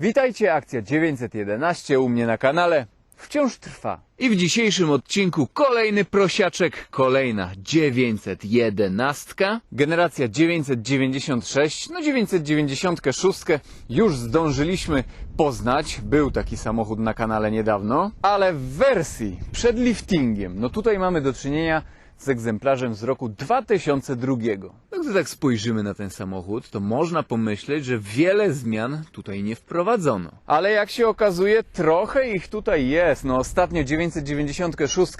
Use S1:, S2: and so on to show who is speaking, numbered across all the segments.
S1: Witajcie, akcja 911 u mnie na kanale wciąż trwa. I w dzisiejszym odcinku kolejny prosiaczek, kolejna 911. Generacja 996, no 996 już zdążyliśmy poznać. Był taki samochód na kanale niedawno, ale w wersji przed liftingiem, no tutaj mamy do czynienia z egzemplarzem z roku 2002. No, gdy tak spojrzymy na ten samochód, to można pomyśleć, że wiele zmian tutaj nie wprowadzono. Ale jak się okazuje, trochę ich tutaj jest. No ostatnio 996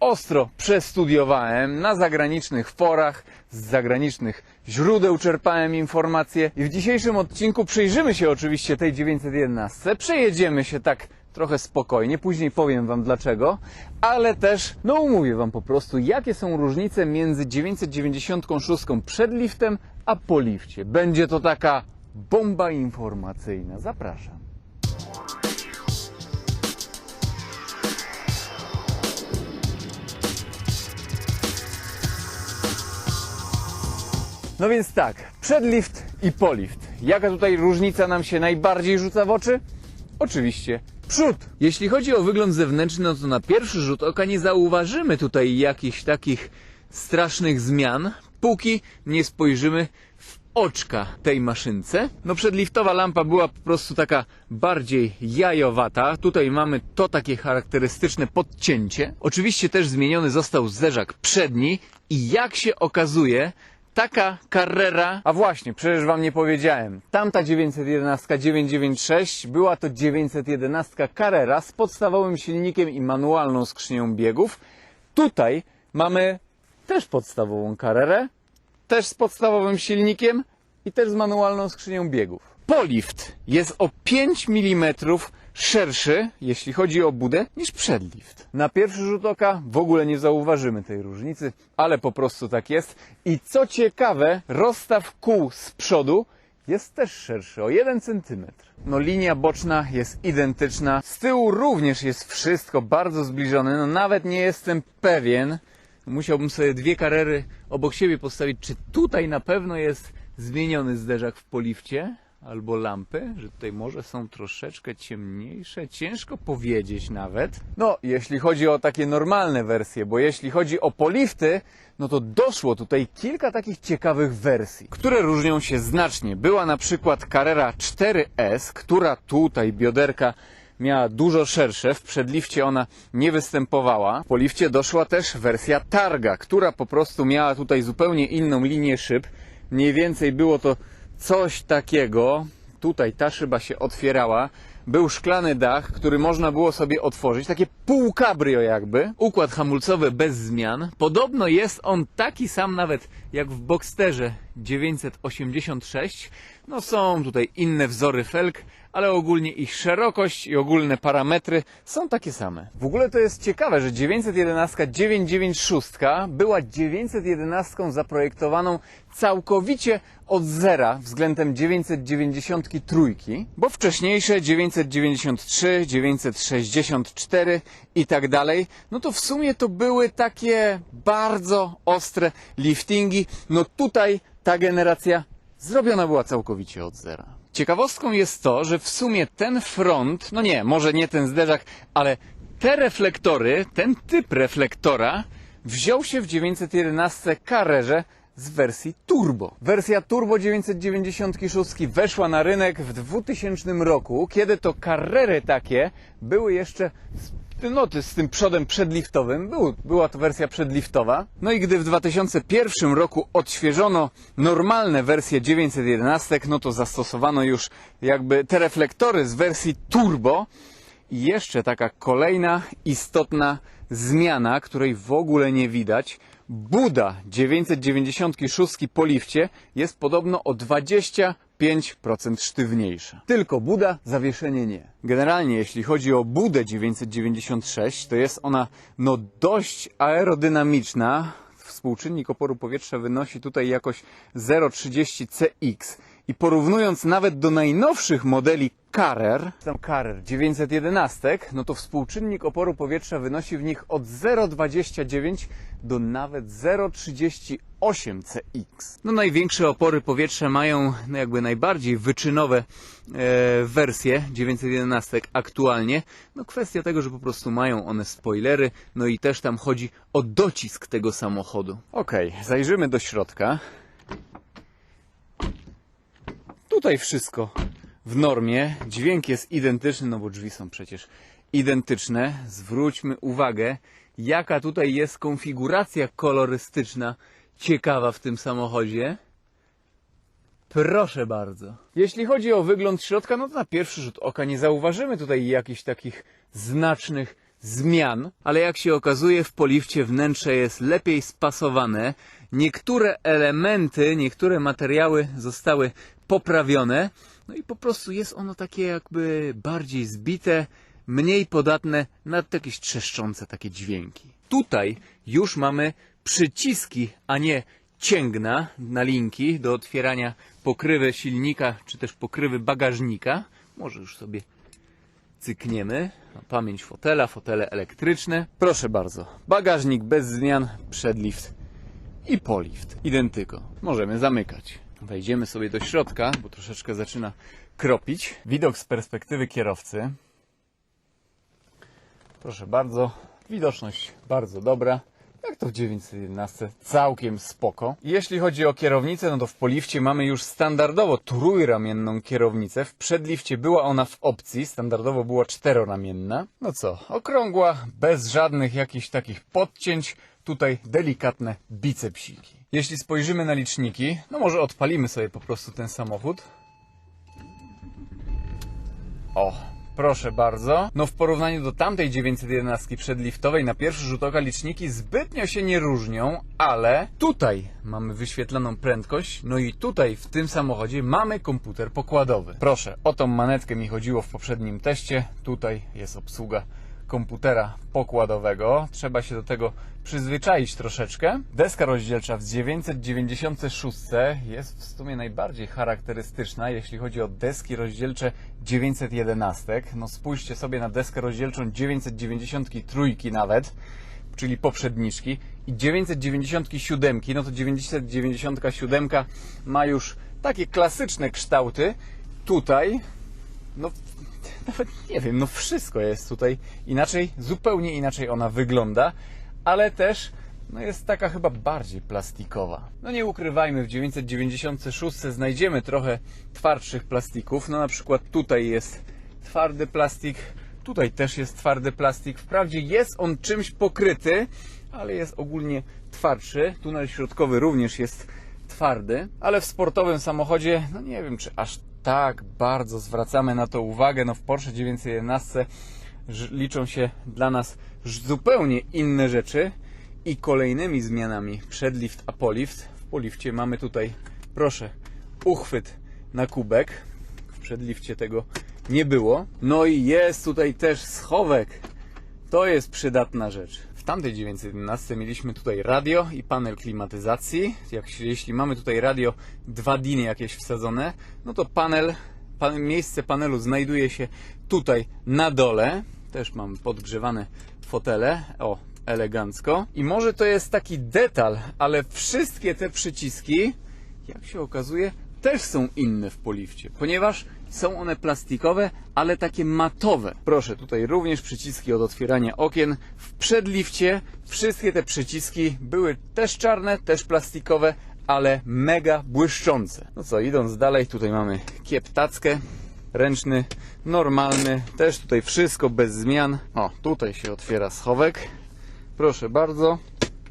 S1: ostro przestudiowałem na zagranicznych forach, z zagranicznych źródeł czerpałem informacje i w dzisiejszym odcinku przyjrzymy się oczywiście tej 911, przejedziemy się tak trochę spokojnie, później powiem Wam dlaczego, ale też, no umówię Wam po prostu, jakie są różnice między 996 przed liftem, a po lifcie. Będzie to taka bomba informacyjna. Zapraszam. No więc tak, przedlift i polift. Jaka tutaj różnica nam się najbardziej rzuca w oczy? Oczywiście przód. Jeśli chodzi o wygląd zewnętrzny, no to na pierwszy rzut oka nie zauważymy tutaj jakichś takich strasznych zmian, póki nie spojrzymy w oczka tej maszynce. No przedliftowa lampa była po prostu taka bardziej jajowata. Tutaj mamy to takie charakterystyczne podcięcie. Oczywiście też zmieniony został zderzak przedni i jak się okazuje, taka Carrera. A właśnie, przecież wam nie powiedziałem. Tamta 911 996 była to 911 Carrera z podstawowym silnikiem i manualną skrzynią biegów. Tutaj mamy też podstawową Carrerę, też z podstawowym silnikiem i też z manualną skrzynią biegów. Polift jest o 5 mm szerszy, jeśli chodzi o budę, niż przedlift. Na pierwszy rzut oka w ogóle nie zauważymy tej różnicy, ale po prostu tak jest. I co ciekawe, rozstaw kół z przodu jest też szerszy, o 1 cm. No linia boczna jest identyczna, z tyłu również jest wszystko bardzo zbliżone, no nawet nie jestem pewien, musiałbym sobie dwie karery obok siebie postawić, czy tutaj na pewno jest zmieniony zderzak w polifcie, albo lampy, że tutaj może są troszeczkę ciemniejsze, ciężko powiedzieć nawet. No, jeśli chodzi o takie normalne wersje, bo jeśli chodzi o polifty, no to doszło tutaj kilka takich ciekawych wersji, które różnią się znacznie. Była na przykład Carrera 4S, która tutaj bioderka miała dużo szersze, w przedlifcie ona nie występowała. Po lifcie doszła też wersja Targa, która po prostu miała tutaj zupełnie inną linię szyb. Mniej więcej było to coś takiego. Tutaj ta szyba się otwierała. Był szklany dach, który można było sobie otworzyć, takie pół cabrio jakby. Układ hamulcowy bez zmian. Podobno jest on taki sam nawet jak w Boxsterze 986. No są tutaj inne wzory felg, ale ogólnie ich szerokość i ogólne parametry są takie same. W ogóle to jest ciekawe, że 911 996 była 911 zaprojektowaną całkowicie od zera względem 993, bo wcześniejsze 993, 964 i tak dalej, no to w sumie to były takie bardzo ostre liftingi. No tutaj ta generacja zrobiona była całkowicie od zera. Ciekawostką jest to, że w sumie ten front, no nie, może nie ten zderzak, ale te reflektory, ten typ reflektora wziął się w 911 Carrerze z wersji turbo. Wersja turbo 996 weszła na rynek w 2000 roku, kiedy to Carrery takie były jeszcze z no, ty- z tym przodem przedliftowym, był, była to wersja przedliftowa. No i gdy w 2001 roku odświeżono normalne wersje 911, no to zastosowano już jakby te reflektory z wersji turbo. I jeszcze taka kolejna istotna zmiana, której w ogóle nie widać. Buda 996 po lifcie jest podobno o 25% sztywniejsza. Tylko Buda, zawieszenie nie. Generalnie jeśli chodzi o Budę 996, to jest ona no dość aerodynamiczna. Współczynnik oporu powietrza wynosi tutaj jakoś 0,30 CX. I porównując nawet do najnowszych modeli Carrer, tam Carrer 911, no to współczynnik oporu powietrza wynosi w nich od 0,29 do nawet 0,38 CX. No największe opory powietrza mają no jakby najbardziej wyczynowe e, wersje 911 aktualnie. No kwestia tego, że po prostu mają one spoilery, no i też tam chodzi o docisk tego samochodu. Okej, zajrzymy do środka. Tutaj wszystko w normie. Dźwięk jest identyczny, no bo drzwi są przecież identyczne. Zwróćmy uwagę, jaka tutaj jest konfiguracja kolorystyczna ciekawa w tym samochodzie. Proszę bardzo. Jeśli chodzi o wygląd środka, no to na pierwszy rzut oka nie zauważymy tutaj jakichś takich znacznych zmian, ale jak się okazuje w polifcie wnętrze jest lepiej spasowane. Niektóre elementy, niektóre materiały zostały poprawione, no i po prostu jest ono takie jakby bardziej zbite, mniej podatne na jakieś trzeszczące takie dźwięki. Tutaj już mamy przyciski, a nie cięgna na linki do otwierania pokrywy silnika, czy też pokrywy bagażnika. Może już sobie cykniemy. Pamięć fotela, fotele elektryczne. Proszę bardzo. Bagażnik bez zmian, przedlift i polift. Identyko. Możemy zamykać. Wejdziemy sobie do środka, bo troszeczkę zaczyna kropić. Widok z perspektywy kierowcy. Proszę bardzo. Widoczność bardzo dobra. Jak to w 911? Całkiem spoko. Jeśli chodzi o kierownicę, no to w polifcie mamy już standardowo trójramienną kierownicę. W przedlifcie była ona w opcji, standardowo była czteroramienna. No co, okrągła, bez żadnych jakichś takich podcięć. Tutaj delikatne bicepsiki. Jeśli spojrzymy na liczniki, no może odpalimy sobie po prostu ten samochód. O, proszę bardzo. No w porównaniu do tamtej 911 przedliftowej na pierwszy rzut oka liczniki zbytnio się nie różnią, ale tutaj mamy wyświetloną prędkość, no i tutaj w tym samochodzie mamy komputer pokładowy. Proszę, o tą manetkę mi chodziło w poprzednim teście. Tutaj jest obsługa komputera pokładowego. Trzeba się do tego przyzwyczaić troszeczkę. Deska rozdzielcza w 996 jest w sumie najbardziej charakterystyczna, jeśli chodzi o deski rozdzielcze 911. No spójrzcie sobie na deskę rozdzielczą 993 nawet, czyli poprzedniczki i 997, no to 997 ma już takie klasyczne kształty. Tutaj no nawet nie wiem, no wszystko jest tutaj inaczej, zupełnie inaczej ona wygląda, ale też no jest taka chyba bardziej plastikowa. No nie ukrywajmy, w 996 znajdziemy trochę twardszych plastików, no na przykład tutaj jest twardy plastik, tutaj też jest twardy plastik, wprawdzie jest on czymś pokryty, ale jest ogólnie twardszy, tunel środkowy również jest twardy, ale w sportowym samochodzie, no nie wiem, czy aż tak bardzo zwracamy na to uwagę. No w Porsche 911 ż- liczą się dla nas zupełnie inne rzeczy i kolejnymi zmianami przedlift a polift. W polifcie mamy tutaj, proszę, uchwyt na kubek. W przedlifcie tego nie było. No i jest tutaj też schowek. To jest przydatna rzecz. W tamtej 911 mieliśmy tutaj radio i panel klimatyzacji. Jak, jeśli mamy tutaj radio, dwa diny jakieś wsadzone, no to panel, pan, miejsce panelu znajduje się tutaj na dole. Też mam podgrzewane fotele. O, elegancko. I może to jest taki detal, ale wszystkie te przyciski, jak się okazuje, też są inne w polifcie, ponieważ są one plastikowe, ale takie matowe. Proszę, tutaj również przyciski od otwierania okien. W przedlifcie wszystkie te przyciski były też czarne, też plastikowe, ale mega błyszczące. No co, idąc dalej, tutaj mamy kieptackę. Ręczny, normalny, też tutaj wszystko bez zmian. O, tutaj się otwiera schowek. Proszę bardzo.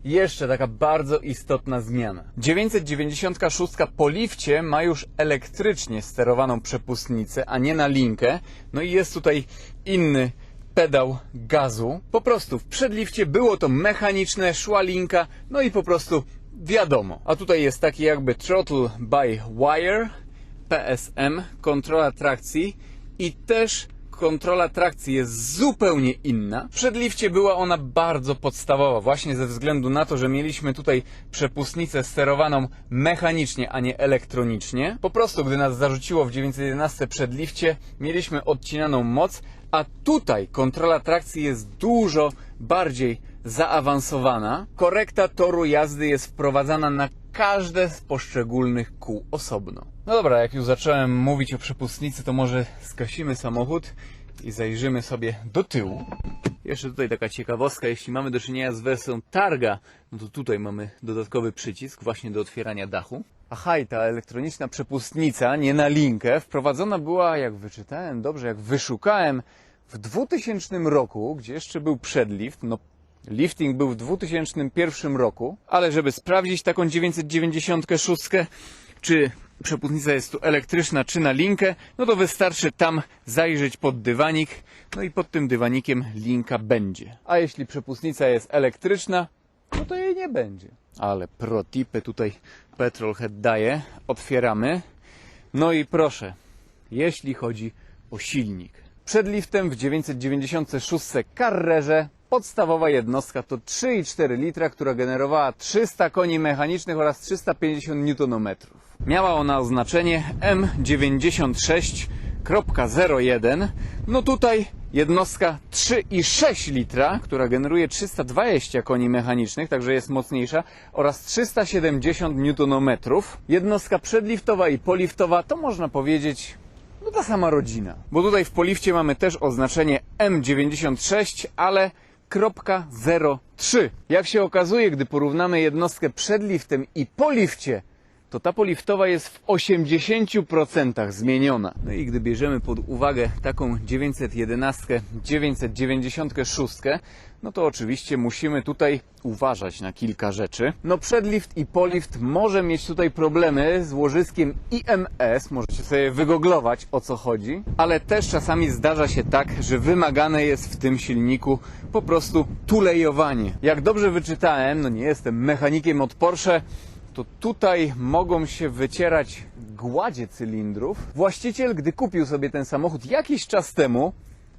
S1: Jeszcze taka bardzo istotna zmiana. 996 po lifcie ma już elektrycznie sterowaną przepustnicę, a nie na linkę. No i jest tutaj inny pedał gazu. Po prostu w przedlifcie było to mechaniczne, szła linka, no i po prostu wiadomo. A tutaj jest taki jakby throttle by wire, PSM, kontrola trakcji i też kontrola trakcji jest zupełnie inna. W przedlifcie była ona bardzo podstawowa, właśnie ze względu na to, że mieliśmy tutaj przepustnicę sterowaną mechanicznie, a nie elektronicznie. Po prostu, gdy nas zarzuciło w 911 przedlifcie, mieliśmy odcinaną moc, a tutaj kontrola trakcji jest dużo bardziej zaawansowana. Korekta toru jazdy jest wprowadzana na każde z poszczególnych kół osobno. No dobra, jak już zacząłem mówić o przepustnicy, to może skasimy samochód i zajrzymy sobie do tyłu. Jeszcze tutaj taka ciekawostka, jeśli mamy do czynienia z wersją targa, no to tutaj mamy dodatkowy przycisk właśnie do otwierania dachu. Aha, i ta elektroniczna przepustnica, nie na linkę, wprowadzona była, jak wyczytałem dobrze, jak wyszukałem, w 2000 roku, gdzie jeszcze był przedlift, no lifting był w 2001 roku, ale żeby sprawdzić taką 996, czy przepustnica jest tu elektryczna, czy na linkę, no to wystarczy tam zajrzeć pod dywanik, no i pod tym dywanikiem linka będzie. A jeśli przepustnica jest elektryczna, no to jej nie będzie. Ale protipy tutaj Petrolhead daje. Otwieramy. No i proszę, jeśli chodzi o silnik. Przed liftem w 996 Carrerze podstawowa jednostka to 3,4 litra, która generowała 300 koni mechanicznych oraz 350 Nm. Miała ona oznaczenie M96.01. No tutaj jednostka 3,6 litra, która generuje 320 koni mechanicznych, także jest mocniejsza, oraz 370 Nm. Jednostka przedliftowa i poliftowa to można powiedzieć no ta sama rodzina. Bo tutaj w polifcie mamy też oznaczenie M96, ale kropka 03. Jak się okazuje, gdy porównamy jednostkę przed liftem i po lifcie, to ta poliftowa jest w 80% zmieniona. No i gdy bierzemy pod uwagę taką 911, 996, no to oczywiście musimy tutaj uważać na kilka rzeczy. No przedlift i polift może mieć tutaj problemy z łożyskiem IMS, możecie sobie wygooglować o co chodzi, ale też czasami zdarza się tak, że wymagane jest w tym silniku po prostu tulejowanie. Jak dobrze wyczytałem, no nie jestem mechanikiem od Porsche, to tutaj mogą się wycierać gładzie cylindrów. Właściciel, gdy kupił sobie ten samochód jakiś czas temu,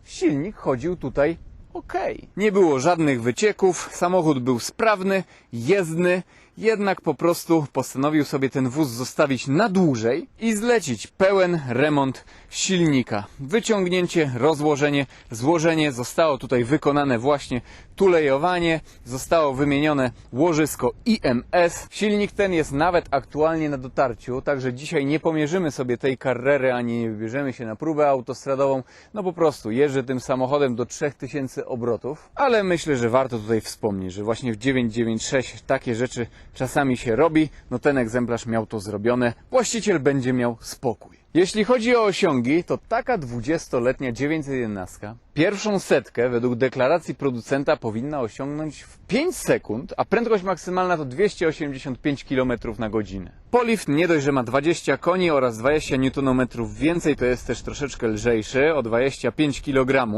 S1: silnik chodził tutaj ok. Nie było żadnych wycieków, samochód był sprawny, jezdny, jednak po prostu postanowił sobie ten wóz zostawić na dłużej i zlecić pełen remont silnika. Wyciągnięcie, rozłożenie, złożenie zostało tutaj wykonane właśnie tulejowanie, zostało wymienione łożysko IMS. Silnik ten jest nawet aktualnie na dotarciu, także dzisiaj nie pomierzymy sobie tej karrery, ani nie wybierzemy się na próbę autostradową. No po prostu jeżdżę tym samochodem do 3000 obrotów, ale myślę, że warto tutaj wspomnieć, że właśnie w 996 takie rzeczy czasami się robi. No ten egzemplarz miał to zrobione. Właściciel będzie miał spokój. Jeśli chodzi o osiągi, to taka 20-letnia 911 pierwszą setkę według deklaracji producenta powinna osiągnąć w 5 sekund, a prędkość maksymalna to 285 km na godzinę. Polift nie dość, że ma 20 koni oraz 20 Nm więcej, to jest też troszeczkę lżejszy, o 25 kg.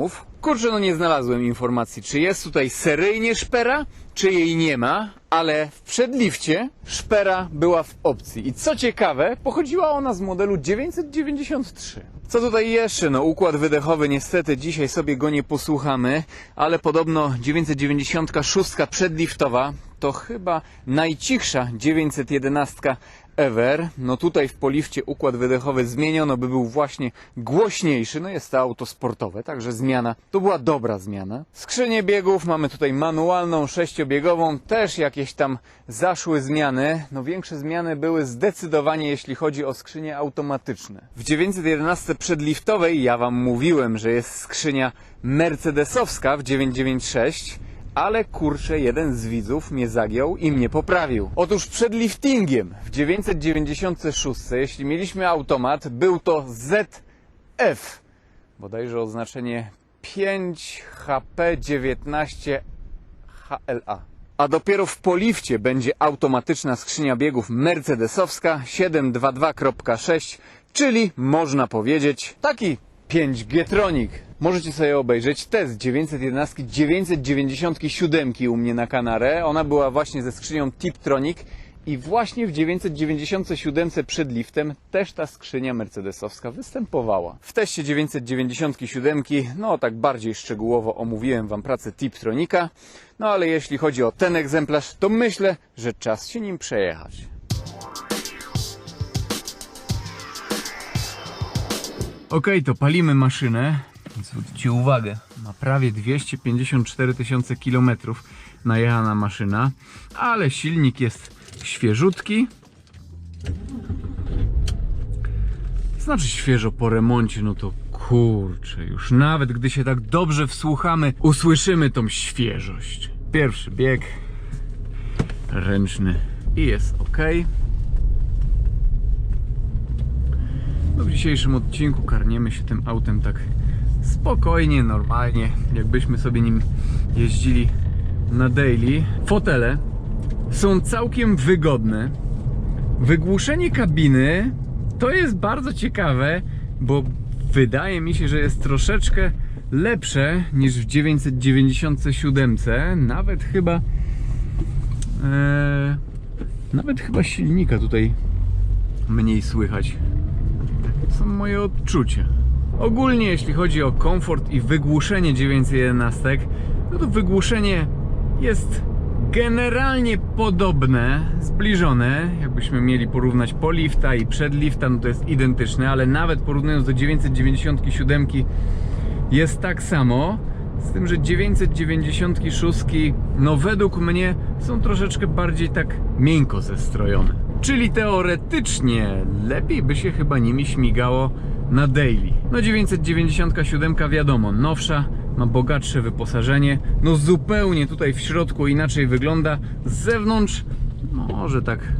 S1: Kurczę, no nie znalazłem informacji, czy jest tutaj seryjnie szpera, czy jej nie ma, ale w przedlifcie szpera była w opcji. I co ciekawe, pochodziła ona z modelu 993. Co tutaj jeszcze? No układ wydechowy niestety dzisiaj sobie go nie posłuchamy, ale podobno 996 przedliftowa to chyba najcichsza 911 ever. No tutaj w polifcie układ wydechowy zmieniono, by był właśnie głośniejszy. No jest to auto sportowe, także zmiana to była dobra zmiana. Skrzynię biegów mamy tutaj manualną, sześciobiegową, też jakieś tam zaszły zmiany. No większe zmiany były zdecydowanie jeśli chodzi o skrzynie automatyczne. W 911 przedliftowej ja wam mówiłem, że jest skrzynia mercedesowska w 996 ale kurczę, jeden z widzów mnie zagiął i mnie poprawił. Otóż przed liftingiem w 996, jeśli mieliśmy automat, był to ZF, bodajże oznaczenie 5HP19HLA. A dopiero w polifcie będzie automatyczna skrzynia biegów mercedesowska 722.6, czyli można powiedzieć taki 5G Tronic. Możecie sobie obejrzeć test 911 997 u mnie na kanale. Ona była właśnie ze skrzynią Tiptronic I właśnie w 997 przed liftem też ta skrzynia mercedesowska występowała. W teście 997, no tak bardziej szczegółowo omówiłem Wam pracę Tiptronika, no ale jeśli chodzi o ten egzemplarz, to myślę, że czas się nim przejechać. Okej, to palimy maszynę. Zwróćcie uwagę, ma prawie 254 tysiące kilometrów najechana maszyna, ale silnik jest świeżutki. Znaczy świeżo po remoncie, no to kurczę, już nawet gdy się tak dobrze wsłuchamy, usłyszymy tą świeżość. Pierwszy bieg, ręczny i jest ok. No w dzisiejszym odcinku karniemy się tym autem tak spokojnie, normalnie, jakbyśmy sobie nim jeździli na daily. Fotele są całkiem wygodne. Wygłuszenie kabiny to jest bardzo ciekawe, bo wydaje mi się, że jest troszeczkę lepsze niż w 997. Nawet chyba. E, nawet chyba silnika tutaj mniej słychać. Są moje odczucia. Ogólnie jeśli chodzi o komfort i wygłuszenie 911, no to wygłuszenie jest generalnie podobne, zbliżone. Jakbyśmy mieli porównać po lifta i przed lifta, no to jest identyczne, ale nawet porównując do 997 jest tak samo. Z tym, że 996 no według mnie są troszeczkę bardziej tak miękko zestrojone. Czyli teoretycznie lepiej by się chyba nimi śmigało na daily. No 997 wiadomo, nowsza, ma bogatsze wyposażenie, no zupełnie tutaj w środku inaczej wygląda. Z zewnątrz może tak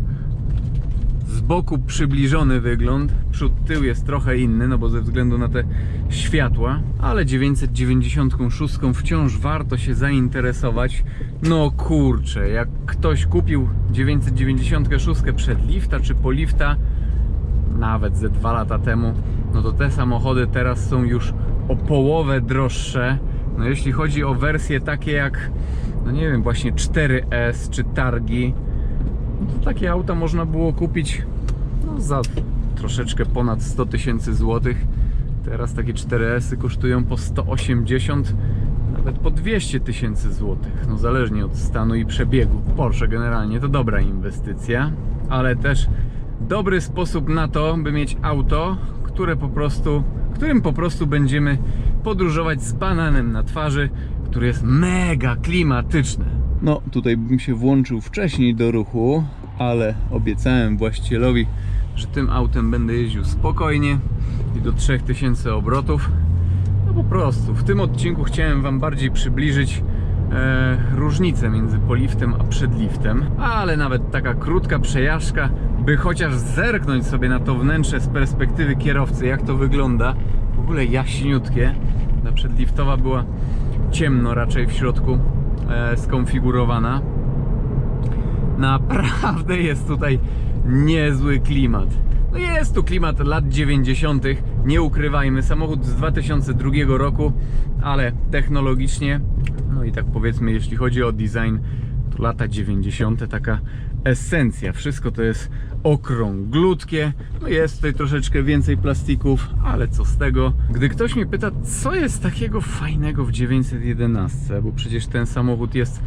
S1: z boku przybliżony wygląd, przód, tył jest trochę inny, no bo ze względu na te światła, ale 996 wciąż warto się zainteresować. No kurczę, jak ktoś kupił 996 przed lifta czy po lifta, nawet ze dwa lata temu, no to te samochody teraz są już o połowę droższe. No jeśli chodzi o wersje takie jak, no nie wiem, właśnie 4S czy Targi, to takie auta można było kupić no, za troszeczkę ponad 100 tysięcy złotych. Teraz takie 4S-y kosztują po 180, nawet po 200 tysięcy złotych. No zależnie od stanu i przebiegu. Porsche generalnie to dobra inwestycja, ale też dobry sposób na to, by mieć auto, które po prostu, którym po prostu będziemy podróżować z bananem na twarzy, który jest mega klimatyczny. No, tutaj bym się włączył wcześniej do ruchu, ale obiecałem właścicielowi, że tym autem będę jeździł spokojnie i do 3000 obrotów. No po prostu, w tym odcinku chciałem Wam bardziej przybliżyć e, różnicę między poliftem a przedliftem, ale nawet taka krótka przejażdżka, by chociaż zerknąć sobie na to wnętrze z perspektywy kierowcy, jak to wygląda, w ogóle jaśniutkie. Ta przedliftowa była ciemno raczej w środku skonfigurowana. Naprawdę jest tutaj niezły klimat. No jest tu klimat lat 90., nie ukrywajmy, samochód z 2002 roku, ale technologicznie, no i tak powiedzmy, jeśli chodzi o design, to lata 90., taka esencja. Wszystko to jest okrąglutkie, no jest tutaj troszeczkę więcej plastików, ale co z tego? Gdy ktoś mnie pyta, co jest takiego fajnego w 911, bo przecież ten samochód jest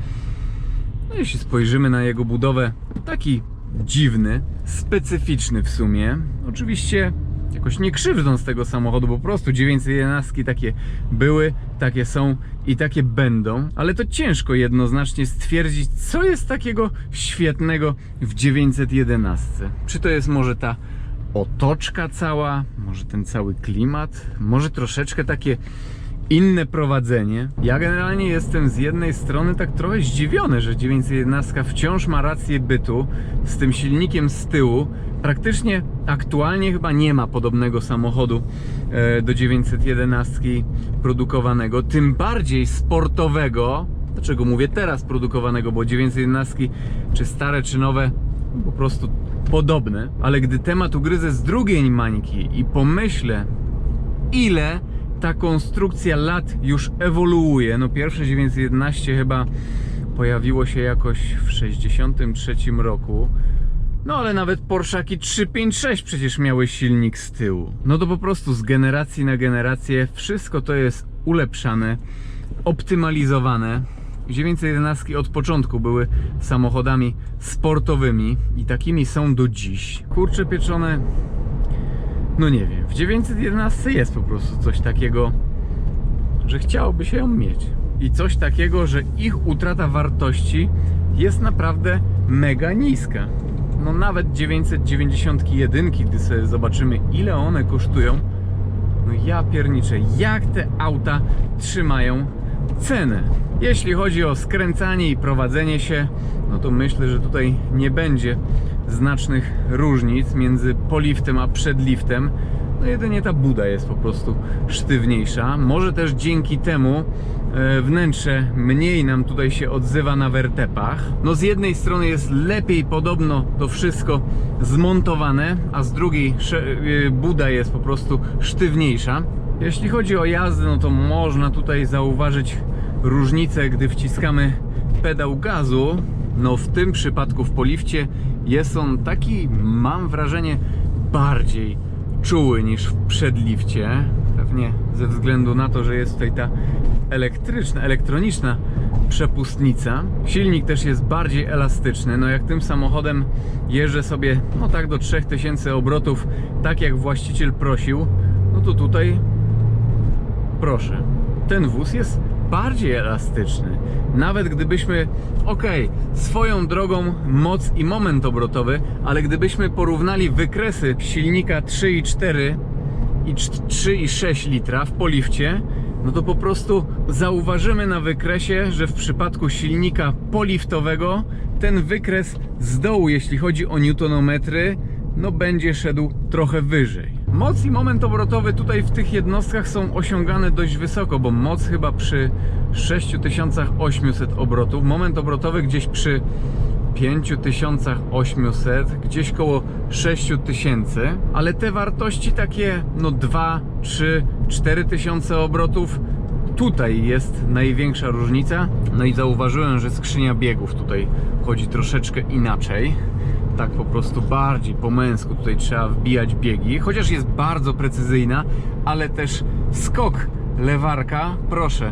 S1: no jeśli spojrzymy na jego budowę, taki dziwny, specyficzny w sumie. Oczywiście jakoś nie krzywdząc tego samochodu, bo po prostu 911 takie były, takie są i takie będą, ale to ciężko jednoznacznie stwierdzić, co jest takiego świetnego w 911. Czy to jest może ta otoczka cała, może ten cały klimat, może troszeczkę takie inne prowadzenie. Ja generalnie jestem z jednej strony tak trochę zdziwiony, że 911 wciąż ma rację bytu z tym silnikiem z tyłu. Praktycznie aktualnie chyba nie ma podobnego samochodu e, do 911 produkowanego, tym bardziej sportowego. Dlaczego mówię teraz produkowanego, bo 911 czy stare czy nowe po prostu podobne, ale gdy temat ugryzę z drugiej mańki i pomyślę ile ta konstrukcja lat już ewoluuje. No pierwsze 911 chyba pojawiło się jakoś w 63 roku. No ale nawet Porszaki 356 przecież miały silnik z tyłu. No to po prostu z generacji na generację wszystko to jest ulepszane, optymalizowane. 911 od początku były samochodami sportowymi i takimi są do dziś. Kurcze pieczone, no nie wiem, w 911 jest po prostu coś takiego, że chciałoby się ją mieć. I coś takiego, że ich utrata wartości jest naprawdę mega niska. No nawet 991, gdy sobie zobaczymy ile one kosztują, no ja pierniczę, jak te auta trzymają cenę. Jeśli chodzi o skręcanie i prowadzenie się, no to myślę, że tutaj nie będzie znacznych różnic między poliftem a przedliftem. No jedynie ta buda jest po prostu sztywniejsza. Może też dzięki temu e, wnętrze mniej nam tutaj się odzywa na wertepach. No z jednej strony jest lepiej podobno to wszystko zmontowane, a z drugiej e, buda jest po prostu sztywniejsza. Jeśli chodzi o jazdę, no to można tutaj zauważyć różnicę, gdy wciskamy pedał gazu. No w tym przypadku w polifcie jest on taki, mam wrażenie, bardziej czuły niż w przedlifcie. Pewnie ze względu na to, że jest tutaj ta elektryczna, elektroniczna przepustnica. Silnik też jest bardziej elastyczny. No jak tym samochodem jeżdżę sobie no tak do 3000 obrotów, tak jak właściciel prosił, no to tutaj proszę, ten wóz jest bardziej elastyczny. Nawet gdybyśmy, okej, swoją drogą moc i moment obrotowy, ale gdybyśmy porównali wykresy silnika 3,4 i 3,6 litra w polifcie, no to po prostu zauważymy na wykresie, że w przypadku silnika poliftowego ten wykres z dołu, jeśli chodzi o newtonometry, no będzie szedł trochę wyżej. Moc i moment obrotowy tutaj w tych jednostkach są osiągane dość wysoko, bo moc chyba przy 6800 obrotów, moment obrotowy gdzieś przy 5800, gdzieś koło 6000, ale te wartości takie no 2, 3, 4000 obrotów tutaj jest największa różnica. No i zauważyłem, że skrzynia biegów tutaj chodzi troszeczkę inaczej. Tak po prostu bardziej po męsku tutaj trzeba wbijać biegi, chociaż jest bardzo precyzyjna, ale też skok lewarka, proszę,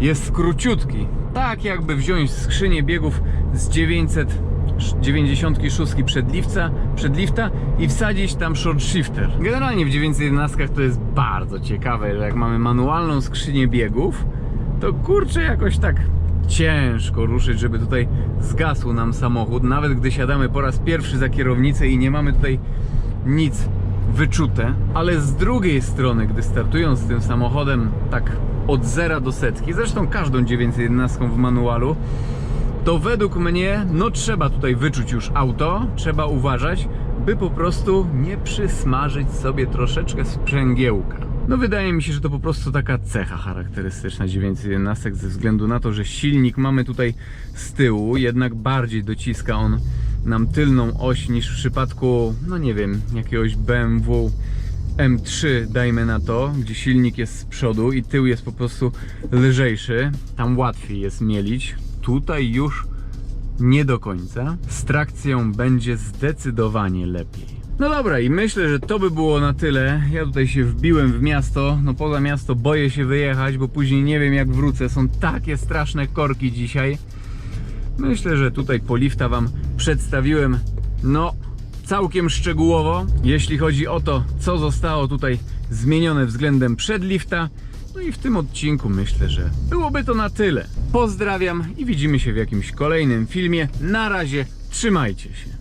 S1: jest króciutki. Tak jakby wziąć skrzynię biegów z 996 przedliwca, przedlifta i wsadzić tam short shifter. Generalnie w 911 to jest bardzo ciekawe, że jak mamy manualną skrzynię biegów, to kurczę jakoś tak ciężko ruszyć, żeby tutaj zgasł nam samochód, nawet gdy siadamy po raz pierwszy za kierownicę i nie mamy tutaj nic wyczute, ale z drugiej strony, gdy startując z tym samochodem tak od zera do setki, zresztą każdą 911 w manualu, to według mnie, no trzeba tutaj wyczuć już auto, trzeba uważać, by po prostu nie przysmażyć sobie troszeczkę sprzęgiełka. No wydaje mi się, że to po prostu taka cecha charakterystyczna 911 ze względu na to, że silnik mamy tutaj z tyłu, jednak bardziej dociska on nam tylną oś niż w przypadku, no nie wiem, jakiegoś BMW M3 dajmy na to, gdzie silnik jest z przodu i tył jest po prostu lżejszy, tam łatwiej jest mielić. Tutaj już nie do końca. Z trakcją będzie zdecydowanie lepiej. No dobra, i myślę, że to by było na tyle. Ja tutaj się wbiłem w miasto. No poza miasto boję się wyjechać, bo później nie wiem jak wrócę. Są takie straszne korki dzisiaj. Myślę, że tutaj polifta Wam przedstawiłem. No, całkiem szczegółowo, jeśli chodzi o to, co zostało tutaj zmienione względem przedlifta. No i w tym odcinku myślę, że byłoby to na tyle. Pozdrawiam i widzimy się w jakimś kolejnym filmie. Na razie, trzymajcie się.